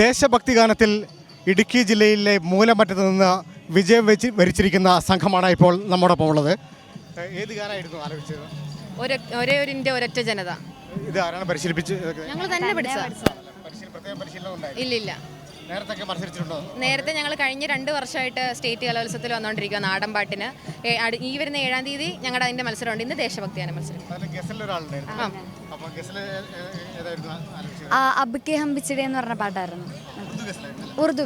ദേശഭക്തി ഗാനത്തിൽ ഇടുക്കി ജില്ലയിലെ മൂലമറ്റത്ത് നിന്ന് വിജയം വെച്ച് വരിച്ചിരിക്കുന്ന സംഘമാണ് ഇപ്പോൾ നമ്മോടൊപ്പം ഉള്ളത്. ഏത് ഗാനമായിരുന്നു ആലോചിച്ചത്? ഒരേ ഒരു ഇന്ത്യ ഒരൊറ്റ ജനത. ഇത് ആരാണ് പരിശീലിപ്പിച്ച്? ഞങ്ങൾ തന്നെ പഠിച്ച പരിശീലനം നേരത്തെ ഞങ്ങൾ കഴിഞ്ഞ രണ്ട് വർഷമായിട്ട് സ്റ്റേറ്റ് കലോത്സവത്തിൽ വന്നുകൊണ്ടിരിക്കുക നാടൻ പാട്ടിന് ഈ വരുന്ന ഏഴാം തീയതി ഞങ്ങളുടെ അതിന്റെ മത്സരമുണ്ട് ഇന്ന് ദേശഭക്തിയാണ് മത്സരം. അബ്കെ ഹം എന്ന് പറഞ്ഞ പാട്ടായിരുന്നു. ഉറുദു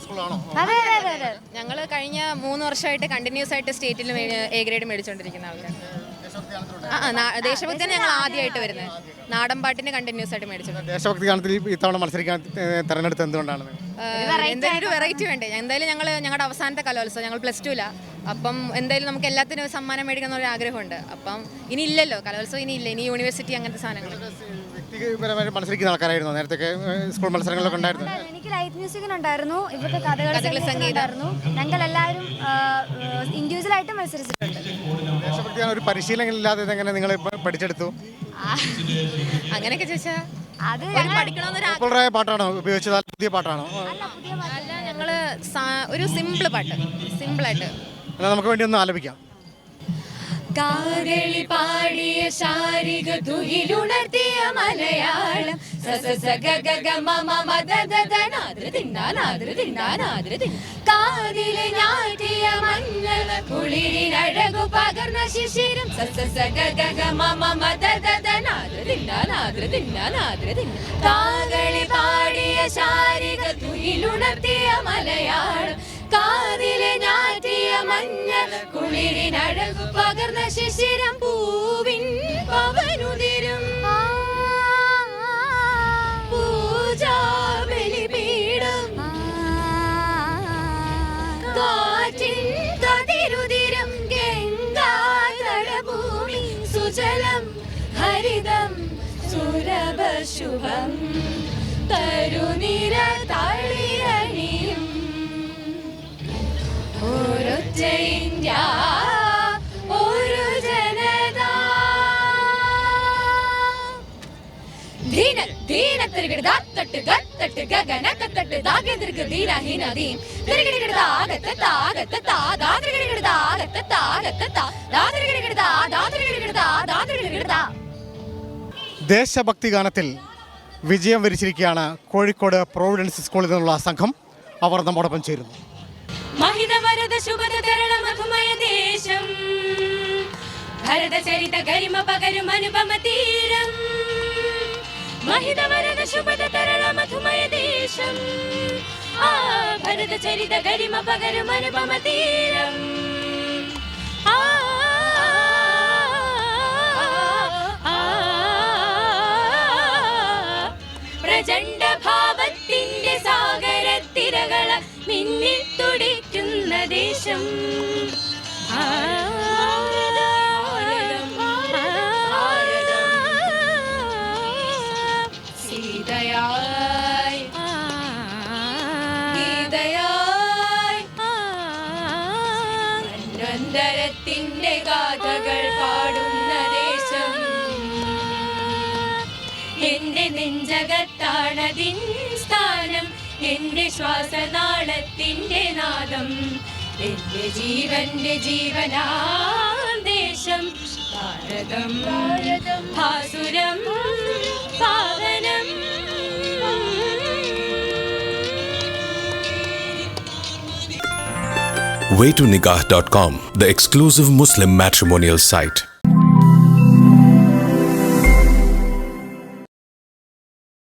സ്കൂളാണോ അതെ അതെ അതെ ഞങ്ങൾ കഴിഞ്ഞ മൂന്ന് വർഷമായിട്ട് കണ്ടിന്യൂസ് ആയിട്ട് സ്റ്റേറ്റിൽ എ ഗ്രേഡ് മേടിച്ചുകൊണ്ടിരിക്കുന്ന ആൾക്കാർ ആ ദേശഭക്തിയാണ് ഞങ്ങൾ ആദ്യമായിട്ട് വരുന്നത്. നാടൻ പാട്ടിന് കണ്ടിന്യൂസ് ആയിട്ട് മേടിച്ചു. ദേശഭക്തി ഗാനത്തിൽ ഇത്തവണ മത്സരിക്കാൻ തെരഞ്ഞെടുത്ത് എന്തുകൊണ്ടാണ്? എന്തായാലും ഒരു വെറൈറ്റി വേണ്ടേ? എന്തായാലും ഞങ്ങൾ ഞങ്ങളുടെ അവസാനത്തെ കലോത്സവം ഞങ്ങൾ പ്ലസ് ടുല അപ്പം എന്തായാലും നമുക്ക് എല്ലാത്തിനും സമ്മാനം മേടിക്കണം എന്നൊരു ആഗ്രഹമുണ്ട്. അപ്പം ഇനി ഇല്ലല്ലോ കലോത്സവം ഇനി ഇല്ല. ഇനി യൂണിവേഴ്സിറ്റി അങ്ങനത്തെ സാധനങ്ങൾ വ്യക്തിപരമായിട്ട് മത്സരിക്കുന്ന ആൾക്കാരായിരുന്നു? നേരത്തെ സ്കൂൾ മത്സരങ്ങളൊക്കെ ഉണ്ടായിരുന്നു? എനിക്ക് ലൈറ്റ് മ്യൂസിക്കിനുണ്ടായിരുന്നു ഇവിടുത്തെ കഥകളി സംഗീതമായിരുന്നു ഞങ്ങൾ എല്ലാവരും ആയിട്ട് മത്സരിച്ചിട്ടുണ്ട്. ദേശഭക്തി ഒരു പരിശീലനം ഇല്ലാതെ ഇതെങ്ങനെ നിങ്ങൾ പഠിച്ചെടുത്തു? അങ്ങനെയൊക്കെ ചോദിച്ചാ അത് പഠിക്കണമെന്നൊരു പാട്ടാണോ ഉപയോഗിച്ചത്? പുതിയ പാട്ടാണോ? അല്ല ഞങ്ങൾ ഒരു സിമ്പിൾ പാട്ട്. സിമ്പിളായിട്ട് നമുക്ക് വേണ്ടി ഒന്ന് ആലപിക്കാം. കാരളി പാടിയ ശാരിക തുയിലുണർത്തിയ മലയാളം. കാതിലെ കുളിരിനഴകു പകർന്ന ശിശിരം കാകളി പാടിയ ശാരിക തുയിലുണർത്തിയ മലയാളം കാതിലെ ഞാറ്റിയ മഞ്ഞൾ കുളിരിനഴകു പകർന്ന ശിശിരം പൂവിൻ ഹരിതം സുരഭശുഭം തരുനിര തളിരണിയും ഒരൊറ്റ ഇന്ത്യ ഒരു ജനത. ധീന ധീന തിരുകിട തട്ട് ഗത്തട്ട് ഗഗന കത്തട്ട് ദാഗെതിർക്ക് ധീന ഹീന ധീം തിരുകിട ആകത്ത താകത്ത താ ദാതിരികിട ആകത്ത താകത്ത താ ദേശഭക്തി ഗാനത്തിൽ വിജയം വരിച്ചിരിക്കുകയാണ് കോഴിക്കോട് പ്രൊവിഡൻസ് സ്കൂളിൽ നിന്നുള്ള സംഘം. അവർ നമ്മോടൊപ്പം ചേരുന്നു. ആ ഭരത ചരിത ഗരിമ പകരും അനുപമ തീരം. ജഗത്താണതിൻ ഗാഥകൾ പാടുന്ന ദേശം. നെഞ്ചകത്താണതിൻ സ്ഥാനം എന്റെ ശ്വാസനാളത്തിന്റെ നാദം. എന്റെ ജീവന്റെ ജീവനാദേശം ഭാരതം ഭാരതം ഭാസുരം പാവനം waytonikah.com, the exclusive Muslim matrimonial site.